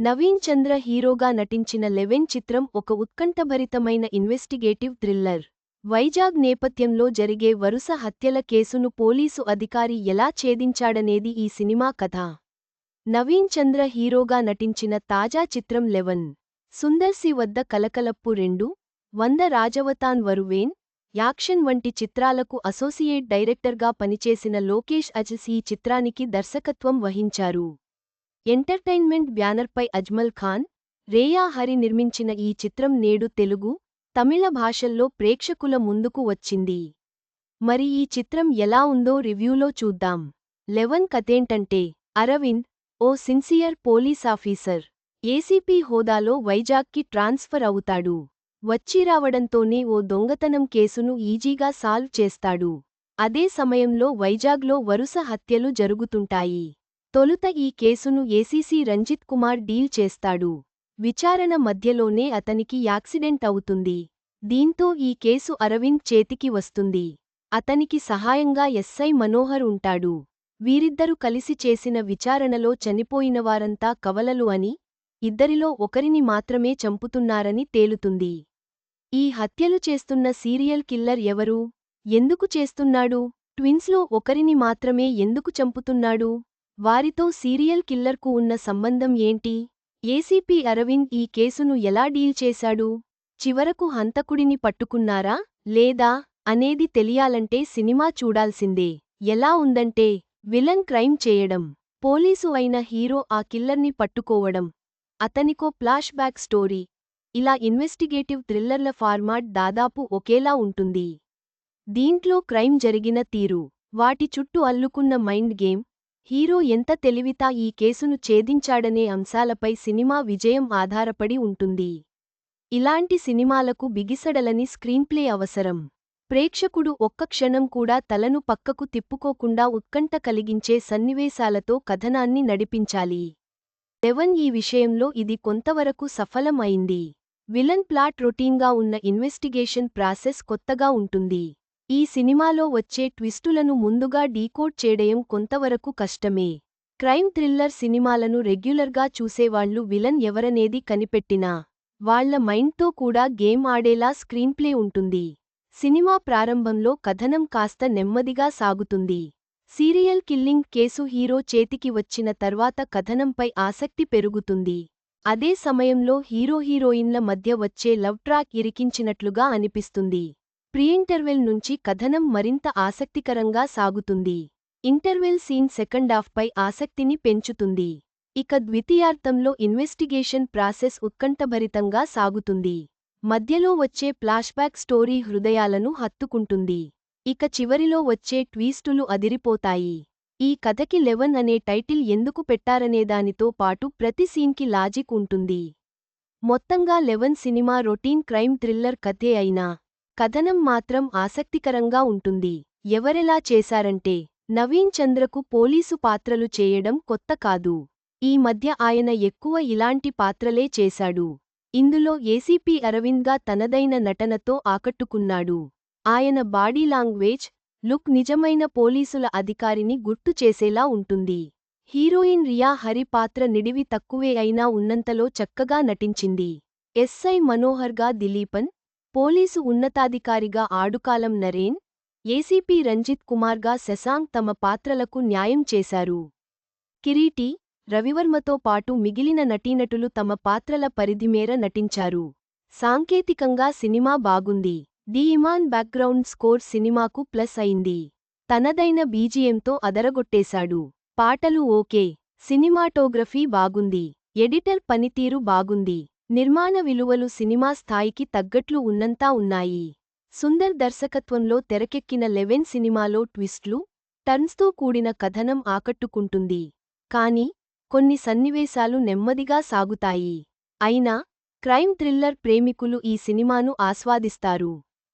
నవీన్ చంద్ర హీరోగా నటించిన లెవెన్ చిత్రం ఒక ఉత్కంఠభరితమైన ఇన్వెస్టిగేటివ్ థ్రిల్లర్. వైజాగ్ నేపథ్యంలో జరిగే వరుస హత్యల కేసును పోలీసు అధికారి ఎలా ఛేదించాడనేది ఈ సినిమా కథ. నవీన్ చంద్ర హీరోగా నటించిన తాజా చిత్రం లెవెన్. సుందర్సి వద్ద కలకలప్పు రెండు వంద రాజవతాన్ వరువేన్ యాక్షన్ వంటి చిత్రాలకు అసోసియేట్ డైరెక్టర్గా పనిచేసిన లోకేష్ అజస్ ఈ చిత్రానికి దర్శకత్వం వహించారు. ఎంటర్టైన్మెంట్ బ్యానర్పై అజ్మల్ ఖాన్ రేయా హరి నిర్మించిన ఈ చిత్రం నేడు తెలుగు తమిళ భాషల్లో ప్రేక్షకుల ముందుకు వచ్చింది. మరి ఈ చిత్రం ఎలా ఉందో రివ్యూలో చూద్దాం. లెవన్ కథేంటంటే అరవింద్ ఓ సిన్సియర్ పోలీస్ ఆఫీసర్ ఏసీపీ హోదాలో వైజాగ్కి ట్రాన్స్ఫర్ అవుతాడు. వచ్చిరావడంతోనే ఓ దొంగతనం కేసును ఈజీగా సాల్వ్ చేస్తాడు. అదే సమయంలో వైజాగ్లో వరుస హత్యలు జరుగుతుంటాయి. తొలుత ఈ కేసును ఏసీసీ రంజిత్ కుమార్ డీల్ చేస్తాడు. విచారణ మధ్యలోనే అతనికి యాక్సిడెంట్ అవుతుంది. దీంతో ఈ కేసు అరవింద్ చేతికి వస్తుంది. అతనికి సహాయంగా ఎస్ఐ మనోహర్ ఉంటాడు. వీరిద్దరు కలిసి చేసిన విచారణలో చనిపోయినవారంతా కవలలు అని ఇద్దరిలో ఒకరిని మాత్రమే చంపుతున్నారని తేలుతుంది. ఈ హత్యలు చేస్తున్న సీరియల్ కిల్లర్ ఎవరు? ఎందుకు చేస్తున్నాడు? ట్విన్స్లో ఒకరిని మాత్రమే ఎందుకు చంపుతున్నాడు? వారితో సీరియల్ కిల్లర్కు ఉన్న సంబంధం ఏంటి? ఏసీపీ అరవింద్ ఈ కేసును ఎలా డీల్ చేశాడు? చివరకు హంతకుడిని పట్టుకున్నారా? లేదా? అనేది తెలియాలంటే సినిమా చూడాల్సిందే. ఎలా ఉందంటే విలన్ క్రైమ్ చేయడం పోలీసు అయిన హీరో ఆ కిల్లర్ని పట్టుకోవడం అతనికో ఫ్లాష్ బ్యాక్ స్టోరీ. ఇలా ఇన్వెస్టిగేటివ్ థ్రిల్లర్ల ఫార్మాట్ దాదాపు ఒకేలా ఉంటుంది. దీంట్లో క్రైమ్ జరిగిన తీరు వాటి చుట్టూ అల్లుకున్న మైండ్ గేమ్ హీరో ఎంత తెలివితా ఈ కేసును ఛేదించాడనే అంశాలపై సినిమా విజయం ఆధారపడి ఉంటుంది. ఇలాంటి సినిమాలకు బిగిసడలని స్క్రీన్ప్లే అవసరం. ప్రేక్షకుడు ఒక్క క్షణం కూడా తలను పక్కకు తిప్పుకోకుండా ఉత్కంఠ కలిగించే సన్నివేశాలతో కథనాన్ని నడిపించాలి. లెవన్ ఈ విషయంలో ఇది కొంతవరకు సఫలం అయింది విలన్ ప్లాట్ రొటీన్గా ఉన్న ఇన్వెస్టిగేషన్ ప్రాసెస్ కొత్తగా ఉంటుంది. ఈ సినిమాలో వచ్చే ట్విస్టులను ముందుగా డీకోడ్ చేయడం కొంతవరకు కష్టమే. క్రైమ్ థ్రిల్లర్ సినిమాలను రెగ్యులర్గా చూసేవాళ్ళు విలన్ ఎవరనేది కనిపెట్టినా వాళ్ళ మైండ్తో కూడా గేమ్ ఆడేలా స్క్రీన్ప్లే ఉంటుంది. సినిమా ప్రారంభంలో కథనం కాస్త నెమ్మదిగా సాగుతుంది. సీరియల్ కిల్లింగ్ కేసు హీరో చేతికి వచ్చిన తర్వాత కథనంపై ఆసక్తి పెరుగుతుంది. అదే సమయంలో హీరో హీరోయిన్ల మధ్య వచ్చే లవ్ ట్రాక్ ఇరికించినట్లుగా అనిపిస్తుంది. ప్రీఇంటర్వెల్ నుంచి కథనం మరింత ఆసక్తికరంగా సాగుతుంది. ఇంటర్వెల్ సీన్ సెకండాఫ్పై ఆసక్తిని పెంచుతుంది. ఇక ద్వితీయార్థంలో ఇన్వెస్టిగేషన్ ప్రాసెస్ ఉత్కంఠభరితంగా సాగుతుంది. మధ్యలో వచ్చే ఫ్లాష్బ్యాక్ స్టోరీ హృదయాలను హత్తుకుంటుంది. ఇక చివరిలో వచ్చే ట్వీస్టులు అదిరిపోతాయి. ఈ కథకి లెవెన్ అనే టైటిల్ ఎందుకు పెట్టారనేదానితో పాటు ప్రతి సీన్కి లాజిక్ ఉంటుంది. మొత్తంగా eleven cinema routine crime thriller కథే అయినా కథనం మాత్రం ఆసక్తికరంగా ఉంటుంది. ఎవరెలా చేశారంటే నవీన్ చంద్రకు పోలీసు పాత్రలు చేయడం కొత్త కాదు. ఈ మధ్య ఆయన ఎక్కువ ఇలాంటి పాత్రలే చేశాడు. ఇందులో ఏసీపీ అరవింద్గా తనదైన నటనతో ఆకట్టుకున్నాడు. ఆయన బాడీ లాంగ్వేజ్ లుక్ నిజమైన పోలీసుల అధికారిని గుర్తు చేసేలా ఉంటుంది. హీరోయిన్ రియా హరి పాత్ర నిడివి తక్కువే అయినా ఉన్నంతలో చక్కగా నటించింది. ఎస్ఐ మనోహర్గా దిలీపన్ పోలీసు ఉన్నతాధికారిగా ఆడుకాలం నరేన్ ఏసీపీ రంజిత్ కుమార్గా శశాంక్ తమ పాత్రలకు న్యాయం చేశారు. కిరీటి రవివర్మతో పాటు మిగిలిన నటీనటులు తమ పాత్రల పరిధిమేర నటించారు. సాంకేతికంగా సినిమా బాగుంది. ది ఇమాన్ బ్యాక్గ్రౌండ్ స్కోర్ సినిమాకు ప్లస్ అయింది. తనదైన బీజిఎంతో అదరగొట్టేశాడు. పాటలు ఓకే. సినిమాటోగ్రఫీ బాగుంది. ఎడిటర్ పనితీరు బాగుంది. నిర్మాణ విలువలు సినిమా స్థాయికి తగ్గట్లు ఉన్నంతా ఉన్నాయి. సుందర్ దర్శకత్వంలో తెరకెక్కిన లెవెన్ సినిమాలో ట్విస్ట్లు టర్న్స్తో కూడిన కథనం ఆకట్టుకుంటుంది. కాని కొన్ని సన్నివేశాలు నెమ్మదిగా సాగుతాయి. అయినా క్రైమ్ థ్రిల్లర్ ప్రేమికులు ఈ సినిమాను ఆస్వాదిస్తారు.